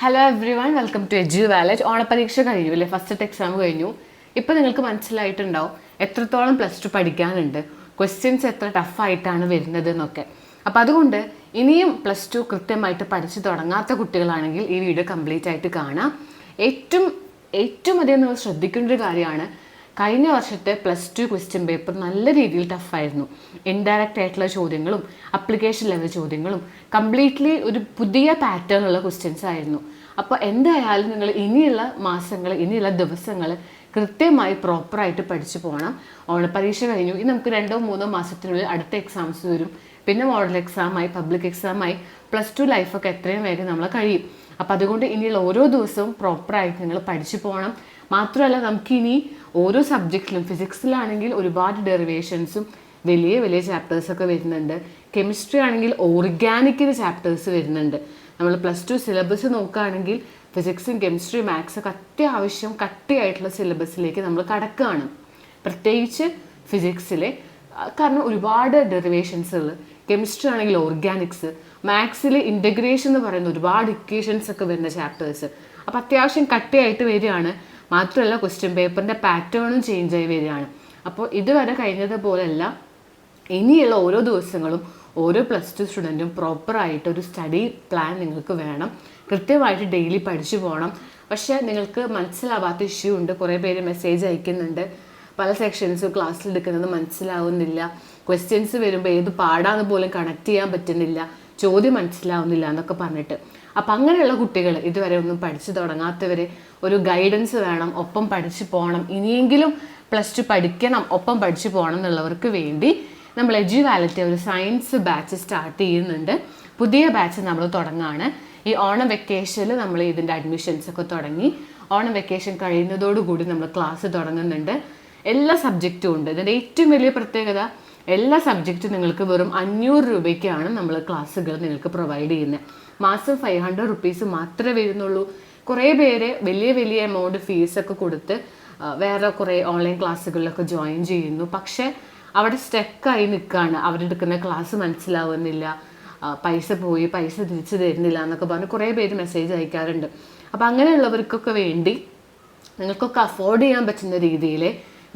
Hello everyone welcome to Edu Wallet ഓണപരീക്ഷ കഴിഞ്ഞു അല്ലേ first exam കഴിഞ്ഞു. ഇപ്പം നിങ്ങൾക്ക് മനസ്സിലായിട്ടുണ്ടാവും എത്രത്തോളം പ്ലസ് ടു പഠിക്കാനുണ്ട്. ക്വസ്റ്റ്യൻസ് എത്ര ടഫായിട്ടാണ് വരുന്നത് എന്നൊക്കെ അപ്പം അതുകൊണ്ട് ഇനിയും പ്ലസ് ടു കൃത്യമായിട്ട് പഠിച്ചു തുടങ്ങാത്ത കുട്ടികളാണെങ്കിൽ ഈ വീഡിയോ കംപ്ലീറ്റ് ആയിട്ട് കാണാം. ഏറ്റവും ഏറ്റവും അധികം നിങ്ങൾ ശ്രദ്ധിക്കേണ്ട ഒരു കാര്യമാണ് കഴിഞ്ഞ വർഷത്തെ പ്ലസ് ടു ക്വസ്റ്റ്യൻ പേപ്പർ നല്ല രീതിയിൽ ടഫായിരുന്നു ഇൻഡയറക്റ്റ് ആയിട്ടുള്ള ചോദ്യങ്ങളും അപ്ലിക്കേഷൻ ലെവൽ ചോദ്യങ്ങളും കംപ്ലീറ്റ്ലി ഒരു പുതിയ പാറ്റേൺ ഉള്ള ക്വസ്റ്റ്യൻസ് ആയിരുന്നു. അപ്പോൾ എന്തായാലും നിങ്ങൾ ഇനിയുള്ള മാസങ്ങൾ ഇനിയുള്ള ദിവസങ്ങൾ കൃത്യമായി പ്രോപ്പറായിട്ട് പഠിച്ചു പോകണം ഓണ പരീക്ഷ കഴിഞ്ഞു. ഇനി നമുക്ക് രണ്ടോ മൂന്നോ മാസത്തിനുള്ളിൽ അടുത്ത എക്സാംസ് വരും. പിന്നെ മോഡൽ എക്സാമായി പബ്ലിക് എക്സാമായി പ്ലസ് ടു ലൈഫൊക്കെ എത്രയും വേഗം നമ്മൾ കഴിയും. അപ്പം അതുകൊണ്ട് ഇനിയുള്ള ഓരോ ദിവസവും പ്രോപ്പറായിട്ട് നിങ്ങൾ പഠിച്ചു പോകണം മാത്രമല്ല നമുക്കിനി ഓരോ സബ്ജക്റ്റിലും ഫിസിക്സിലാണെങ്കിൽ ഒരുപാട് ഡെറിവേഷൻസും വലിയ വലിയ ചാപ്റ്റേഴ്സൊക്കെ വരുന്നുണ്ട്. കെമിസ്ട്രി ആണെങ്കിൽ ഓർഗാനിക്കിന് ചാപ്റ്റേഴ്സ് വരുന്നുണ്ട്. നമ്മൾ പ്ലസ് ടു സിലബസ് നോക്കുകയാണെങ്കിൽ ഫിസിക്സും കെമിസ്ട്രി മാത്സൊക്കെ അത്യാവശ്യം കട്ടിയായിട്ടുള്ള സിലബസിലേക്ക് നമ്മൾ കടക്കുകയാണ്. പ്രത്യേകിച്ച് ഫിസിക്സിലെ കാരണം ഒരുപാട് ഡെറിവേഷൻസ് ഡെറിവേഷൻസുകൾ കെമിസ്ട്രി ആണെങ്കിൽ ഓർഗാനിക്സ് മാത്സിൽ ഇന്റഗ്രേഷൻ എന്ന് പറയുന്ന ഒരുപാട് ഇക്വേഷൻസ് ഒക്കെ വരുന്ന ചാപ്റ്റേഴ്സ് അപ്പോൾ അത്യാവശ്യം കട്ടിയായിട്ട് വരികയാണ്. മാത്രമല്ല ക്വസ്റ്റ്യൻ പേപ്പറിന്റെ പാറ്റേണും ചേഞ്ച് ആയി വരികയാണ്. അപ്പോൾ ഇതുവരെ കഴിഞ്ഞതുപോലെയല്ല. ഇനിയുള്ള ഓരോ ദിവസങ്ങളും ഓരോ പ്ലസ് ടു സ്റ്റുഡന്റും പ്രോപ്പറായിട്ട് ഒരു സ്റ്റഡി പ്ലാൻ നിങ്ങൾക്ക് വേണം. കൃത്യമായിട്ട് ഡെയിലി പഠിച്ചു പോകണം പക്ഷേ നിങ്ങൾക്ക് മനസ്സിലാവാത്ത ഇഷ്യൂ ഉണ്ട്. കുറേ പേര് മെസ്സേജ് അയക്കുന്നുണ്ട്. പല സെക്ഷൻസും ക്ലാസ്സിൽ എടുക്കുന്നത് മനസ്സിലാവുന്നില്ല. ക്വസ്റ്റ്യൻസ് വരുമ്പോൾ ഏത് പാടാന്ന് പോലും കണക്ട് ചെയ്യാൻ പറ്റുന്നില്ല. ചോദ്യം മനസ്സിലാവുന്നില്ല എന്നൊക്കെ പറഞ്ഞിട്ട്. അപ്പം അങ്ങനെയുള്ള കുട്ടികൾ ഇതുവരെ ഒന്നും പഠിച്ചു തുടങ്ങാത്തവർ ഒരു ഗൈഡൻസ് വേണം ഒപ്പം പഠിച്ചു പോകണം ഇനിയെങ്കിലും പ്ലസ് ടു പഠിക്കണം ഒപ്പം പഠിച്ചു പോകണം എന്നുള്ളവർക്ക് വേണ്ടി നമ്മൾ എജു വാലറ്റ് ഒരു സയൻസ് ബാച്ച് സ്റ്റാർട്ട് ചെയ്യുന്നുണ്ട്. പുതിയ ബാച്ച് നമ്മൾ തുടങ്ങാണ്. ഈ ഓണം വെക്കേഷനിൽ നമ്മൾ ഇതിന്റെ അഡ്മിഷൻസ് ഒക്കെ തുടങ്ങി. ഓണം വെക്കേഷൻ കഴിയുന്നതോടുകൂടി നമ്മൾ ക്ലാസ് തുടങ്ങുന്നുണ്ട്. എല്ലാ സബ്ജക്റ്റും ഉണ്ട്. ഇതിന്റെ ഏറ്റവും വലിയ പ്രത്യേകത എല്ലാ സബ്ജക്റ്റും നിങ്ങൾക്ക് വെറും അഞ്ഞൂറ് രൂപയ്ക്കാണ് നമ്മൾ ക്ലാസ്സുകൾ നിങ്ങൾക്ക് പ്രൊവൈഡ് ചെയ്യുന്നത്. മാസം ഫൈവ് ഹൺഡ്രഡ് റുപ്പീസ് മാത്രമേ വരുന്നുള്ളൂ. കുറേ പേര് വലിയ വലിയ എമൗണ്ട് ഫീസൊക്കെ കൊടുത്ത് വേറെ കുറേ ഓൺലൈൻ ക്ലാസ്സുകളിലൊക്കെ ജോയിൻ ചെയ്യുന്നു. പക്ഷേ അവിടെ സ്റ്റക്കായി നിൽക്കുകയാണ് അവരെടുക്കുന്ന ക്ലാസ് മനസ്സിലാവുന്നില്ല. പൈസ പോയി പൈസ തിരിച്ചു തരുന്നില്ല എന്നൊക്കെ പറഞ്ഞ് കുറേ പേര് മെസ്സേജ് അയക്കാറുണ്ട്. അപ്പോൾ അങ്ങനെയുള്ളവർക്കൊക്കെ വേണ്ടി നിങ്ങൾക്കൊക്കെ അഫോർഡ് ചെയ്യാൻ പറ്റുന്ന രീതിയിൽ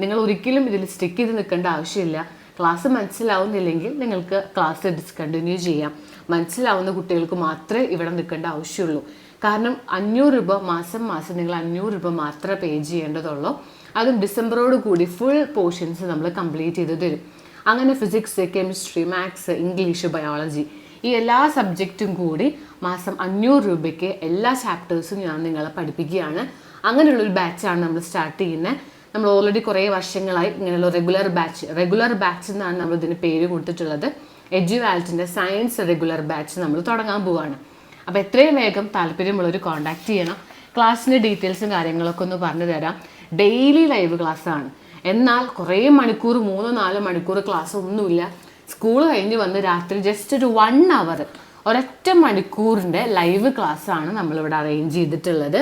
നിങ്ങൾ ഒരിക്കലും ഇതിൽ സ്റ്റിക്ക് ചെയ്ത് നിൽക്കേണ്ട ആവശ്യമില്ല. ക്ലാസ് മനസ്സിലാവുന്നില്ലെങ്കിൽ നിങ്ങൾക്ക് ക്ലാസ് ഡിസ്കണ്ടിന്യൂ ചെയ്യാം. മനസ്സിലാവുന്ന കുട്ടികൾക്ക് മാത്രമേ ഇവിടെ നിൽക്കേണ്ട ആവശ്യമുള്ളൂ. കാരണം അഞ്ഞൂറ് രൂപ മാസം മാസം നിങ്ങൾ അഞ്ഞൂറ് രൂപ മാത്രമേ പേ ചെയ്യേണ്ടതുള്ളൂ. അതും ഡിസംബറോട് കൂടി ഫുൾ പോർഷൻസ് നമ്മൾ കംപ്ലീറ്റ് ചെയ്ത് തരും. അങ്ങനെ physics chemistry maths English biology ഈ എല്ലാ സബ്ജക്റ്റും കൂടി മാസം അഞ്ഞൂറ് രൂപയ്ക്ക് എല്ലാ ചാപ്റ്റേഴ്സും ഞാൻ നിങ്ങളെ പഠിപ്പിക്കുകയാണ്. അങ്ങനെയുള്ളൊരു ബാച്ചാണ് നമ്മൾ സ്റ്റാർട്ട് ചെയ്യുന്നത്. നമ്മൾ ഓൾറെഡി കുറേ വർഷങ്ങളായി ഇങ്ങനെയുള്ള റെഗുലർ ബാച്ച് റെഗുലർ ബാച്ച് എന്നാണ് നമ്മൾ ഇതിന് പേര് കൊടുത്തിട്ടുള്ളത്. എജു സയൻസ് റെഗുലർ ബാച്ച് നമ്മൾ തുടങ്ങാൻ പോവുകയാണ് അപ്പോൾ എത്രയും വേഗം താല്പര്യമുള്ളവർ കോൺടാക്ട് ചെയ്യണം. ക്ലാസ്സിന്റെ ഡീറ്റെയിൽസും കാര്യങ്ങളൊക്കെ ഒന്ന് പറഞ്ഞു തരാം. ഡെയിലി ലൈവ് ക്ലാസ്സാണ് എന്നാൽ കുറേ മണിക്കൂർ മൂന്നോ നാലോ മണിക്കൂർ ക്ലാസ് ഒന്നുമില്ല. സ്കൂൾ കഴിഞ്ഞ് വന്ന് രാത്രി ജസ്റ്റ് ഒരു വൺ അവർ ഒരൊറ്റ മണിക്കൂറിന്റെ ലൈവ് ക്ലാസ്സാണ് നമ്മളിവിടെ അറേഞ്ച് ചെയ്തിട്ടുള്ളത്.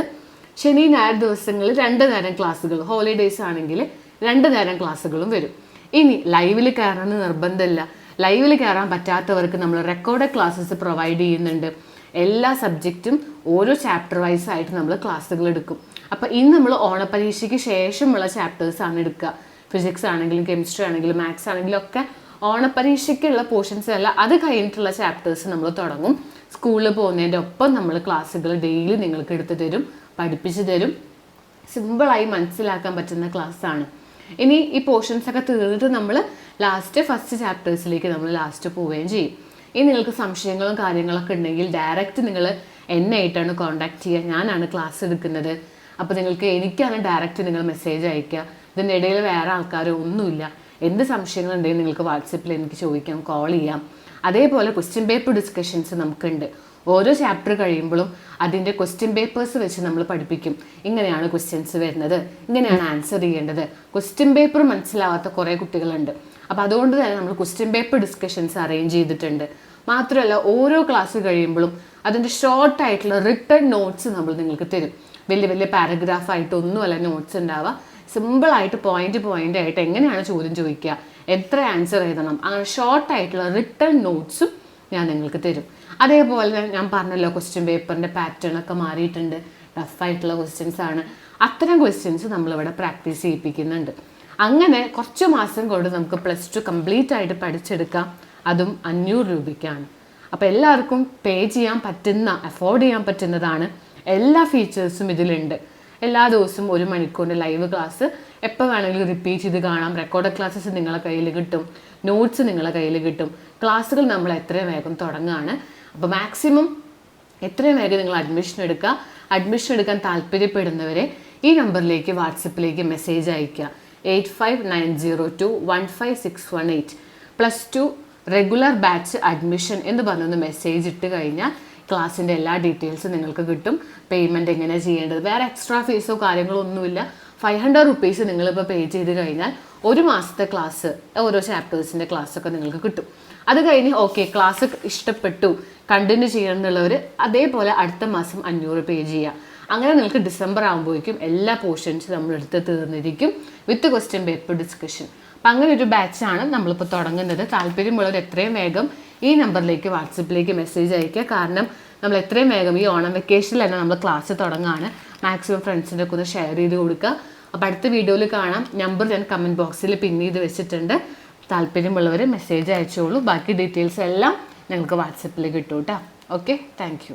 ശനി ഞായർ ദിവസങ്ങളിൽ രണ്ട് നേരം ക്ലാസ്സുകൾ ഹോളിഡേയ്സ് ആണെങ്കിൽ രണ്ട് നേരം ക്ലാസ്സുകളും വരും. ഇനി ലൈവിൽ കയറണമെന്ന് നിർബന്ധമില്ല. ലൈവിൽ കയറാൻ പറ്റാത്തവർക്ക് നമ്മൾ റെക്കോർഡ് ക്ലാസ്സസ് പ്രൊവൈഡ് ചെയ്യുന്നുണ്ട്. എല്ലാ സബ്ജക്റ്റും ഓരോ ചാപ്റ്റർ വൈസ് ആയിട്ട് നമ്മൾ ക്ലാസ്സുകൾ എടുക്കും. അപ്പോൾ ഇന്ന് നമ്മൾ ഓണപരീക്ഷയ്ക്ക് ശേഷമുള്ള ചാപ്റ്റേഴ്സ് ആണ് എടുക്കുക. ഫിസിക്സ് ആണെങ്കിലും കെമിസ്ട്രി ആണെങ്കിലും മാത്സ് ആണെങ്കിലും ഒക്കെ ഓണപരീക്ഷയ്ക്കുള്ള പോർഷൻസ് അല്ല അത് കഴിഞ്ഞിട്ടുള്ള ചാപ്റ്റേഴ്സ് നമ്മൾ തുടങ്ങും. സ്കൂളിൽ പോകുന്നതിന്റെ ഒപ്പം നമ്മൾ ക്ലാസ്സുകൾ ഡെയിലി നിങ്ങൾക്ക് എടുത്തു തരും പഠിപ്പിച്ചു തരും. സിമ്പിളായി മനസ്സിലാക്കാൻ പറ്റുന്ന ക്ലാസ്സാണ് ഇനി ഈ പോർഷൻസ് ഒക്കെ തീർന്നിട്ട് നമ്മൾ ലാസ്റ്റ് ഫസ്റ്റ് ചാപ്റ്റേഴ്സിലേക്ക് നമ്മൾ ലാസ്റ്റ് പോവുകയും ചെയ്യും. ഇനി നിങ്ങൾക്ക് സംശയങ്ങളും കാര്യങ്ങളൊക്കെ ഉണ്ടെങ്കിൽ ഡയറക്റ്റ് നിങ്ങൾ എന്നെ ആയിട്ടാണ് കോൺടാക്ട് ചെയ്യുക. ഞാനാണ് ക്ലാസ് എടുക്കുന്നത്. അപ്പോൾ നിങ്ങൾക്ക് എനിക്കാണ് ഡയറക്റ്റ് നിങ്ങൾ മെസ്സേജ് അയക്കുക. ഇതിന്റെ ഇടയിൽ വേറെ ആൾക്കാരോ ഒന്നുമില്ല. എന്ത് സംശയങ്ങളുണ്ടെങ്കിൽ നിങ്ങൾക്ക് വാട്സപ്പിൽ എനിക്ക് ചോദിക്കാം കോൾ ചെയ്യാം. അതേപോലെ ക്വസ്റ്റ്യൻ പേപ്പർ ഡിസ്കഷൻസ് നമുക്കുണ്ട്. ഓരോ ചാപ്റ്റർ കഴിയുമ്പോഴും അതിന്റെ ക്വസ്റ്റ്യൻ പേപ്പേഴ്സ് വെച്ച് നമ്മൾ പഠിപ്പിക്കും. ഇങ്ങനെയാണ് ക്വസ്റ്റ്യൻസ് വരുന്നത്. ഇങ്ങനെയാണ് ആൻസർ ചെയ്യേണ്ടത്. ക്വസ്റ്റ്യൻ പേപ്പർ മനസ്സിലാവാത്ത കുറേ കുട്ടികളുണ്ട്. അപ്പോൾ അതുകൊണ്ട് തന്നെ നമ്മൾ ക്വസ്റ്റ്യൻ പേപ്പർ ഡിസ്കഷൻസ് അറേഞ്ച് ചെയ്തിട്ടുണ്ട്. മാത്രമല്ല ഓരോ ക്ലാസ് കഴിയുമ്പോഴും അതിന്റെ ഷോർട്ട് ആയിട്ടുള്ള റിട്ടേൺ നോട്ട്സ് നമ്മൾ നിങ്ങൾക്ക് തരും. വലിയ വലിയ പാരഗ്രാഫ് ആയിട്ട് ഒന്നുമല്ല നോട്ട്സ് ഉണ്ടാവുക. സിമ്പിളായിട്ട് പോയിന്റ് പോയിന്റ് ആയിട്ട് എങ്ങനെയാണ് ചോദ്യം ചോദിക്കുക എത്ര ആൻസർ എഴുതണം അങ്ങനെ ഷോർട്ട് ആയിട്ടുള്ള റിട്ടേൺ നോട്ട്സും ഞാൻ നിങ്ങൾക്ക് തരും. അതേപോലെ ഞാൻ പറഞ്ഞല്ലോ ക്വസ്റ്റ്യൻ പേപ്പറിന്റെ പാറ്റേൺ ഒക്കെ മാറിയിട്ടുണ്ട്. ടഫായിട്ടുള്ള ക്വസ്റ്റ്യൻസ് ആണ്. അത്തരം ക്വസ്റ്റ്യൻസ് നമ്മളിവിടെ പ്രാക്ടീസ് ചെയ്യിപ്പിക്കുന്നുണ്ട്. അങ്ങനെ കുറച്ച് മാസം കൊണ്ട് നമുക്ക് പ്ലസ് ടു കംപ്ലീറ്റ് ആയിട്ട് പഠിച്ചെടുക്കാം. അതും അഞ്ഞൂറ് രൂപയ്ക്കാണ്. അപ്പോൾ എല്ലാവർക്കും പേ ചെയ്യാൻ പറ്റുന്ന അഫോർഡ് ചെയ്യാൻ പറ്റുന്നതാണ് എല്ലാ ഫീച്ചേഴ്സും ഇതിലുണ്ട്. എല്ലാ ദിവസവും ഒരു മണിക്കൂറിന്റെ ലൈവ് ക്ലാസ് എപ്പോൾ വേണമെങ്കിലും റിപ്പീറ്റ് ചെയ്ത് കാണാം. റെക്കോർഡ് ക്ലാസ്സസ് നിങ്ങളെ കയ്യിൽ കിട്ടും. നോട്ട്സ് നിങ്ങളെ കയ്യിൽ കിട്ടും. ക്ലാസ്സുകൾ നമ്മൾ എത്രയും വേഗം തുടങ്ങുകയാണ് അപ്പോൾ മാക്സിമം എത്രയും വേഗം നിങ്ങൾ അഡ്മിഷൻ എടുക്കുക. അഡ്മിഷൻ എടുക്കാൻ താല്പര്യപ്പെടുന്നവരെ ഈ നമ്പറിലേക്ക് വാട്സപ്പിലേക്ക് മെസ്സേജ് അയയ്ക്കുക. Eight five nine zero two one five six one eight. Plus two regular batch admission എന്ന് പറഞ്ഞൊന്ന് മെസ്സേജ് ഇട്ട് കഴിഞ്ഞാൽ ക്ലാസ്സിന്റെ എല്ലാ ഡീറ്റെയിൽസും നിങ്ങൾക്ക് കിട്ടും. പേയ്മെന്റ് എങ്ങനെ ചെയ്യേണ്ടത്? വേറെ എക്സ്ട്രാ ഫീസോ കാര്യങ്ങളോ ഒന്നുമില്ല. ഫൈവ് ഹൺഡ്രഡ് റുപ്പീസ് നിങ്ങളിപ്പോൾ പേ ചെയ്ത് കഴിഞ്ഞാൽ ഒരു മാസത്തെ ക്ലാസ് ഓരോ ചാപ്റ്റേഴ്സിന്റെ ക്ലാസ്സൊക്കെ നിങ്ങൾക്ക് കിട്ടും. അത് കഴിഞ്ഞ് ഓക്കെ ക്ലാസ് ഇഷ്ടപ്പെട്ടു കണ്ടിന്യൂ ചെയ്യണം എന്നുള്ളവർ അതേപോലെ അടുത്ത മാസം അഞ്ഞൂറ് പേ ചെയ്യുക അങ്ങനെ നിങ്ങൾക്ക് ഡിസംബർ ആകുമ്പോഴേക്കും എല്ലാ പോർഷൻസും നമ്മൾ എടുത്ത് തീർന്നിരിക്കും വിത്ത് ക്വസ്റ്റ്യൻ പേപ്പർ ഡിസ്കഷൻ അപ്പം അങ്ങനെ ഒരു ബാച്ചാണ് നമ്മളിപ്പോൾ തുടങ്ങുന്നത്. താല്പര്യമുള്ളവർ എത്രയും വേഗം ഈ നമ്പറിലേക്ക് വാട്സപ്പിലേക്ക് മെസ്സേജ് അയയ്ക്കുക കാരണം നമ്മൾ എത്രയും വേഗം ഈ ഓണം വെക്കേഷനിൽ തന്നെ നമ്മൾ ക്ലാസ് തുടങ്ങുകയാണ് മാക്സിമം ഫ്രണ്ട്സിന്റെ ഒക്കെ ഒന്ന് ഷെയർ ചെയ്ത് കൊടുക്കുക. അപ്പോൾ അടുത്ത വീഡിയോയിൽ കാണാം. നമ്പർ ഞാൻ കമന്റ് ബോക്സിൽ പിൻ ചെയ്ത് വെച്ചിട്ടുണ്ട്. താല്പര്യമുള്ളവർ മെസ്സേജ് അയച്ചോളൂ. ബാക്കി ഡീറ്റെയിൽസ് എല്ലാം ഞങ്ങൾക്ക് വാട്സപ്പിൽ കിട്ടും. കേട്ടോ ഓക്കെ താങ്ക്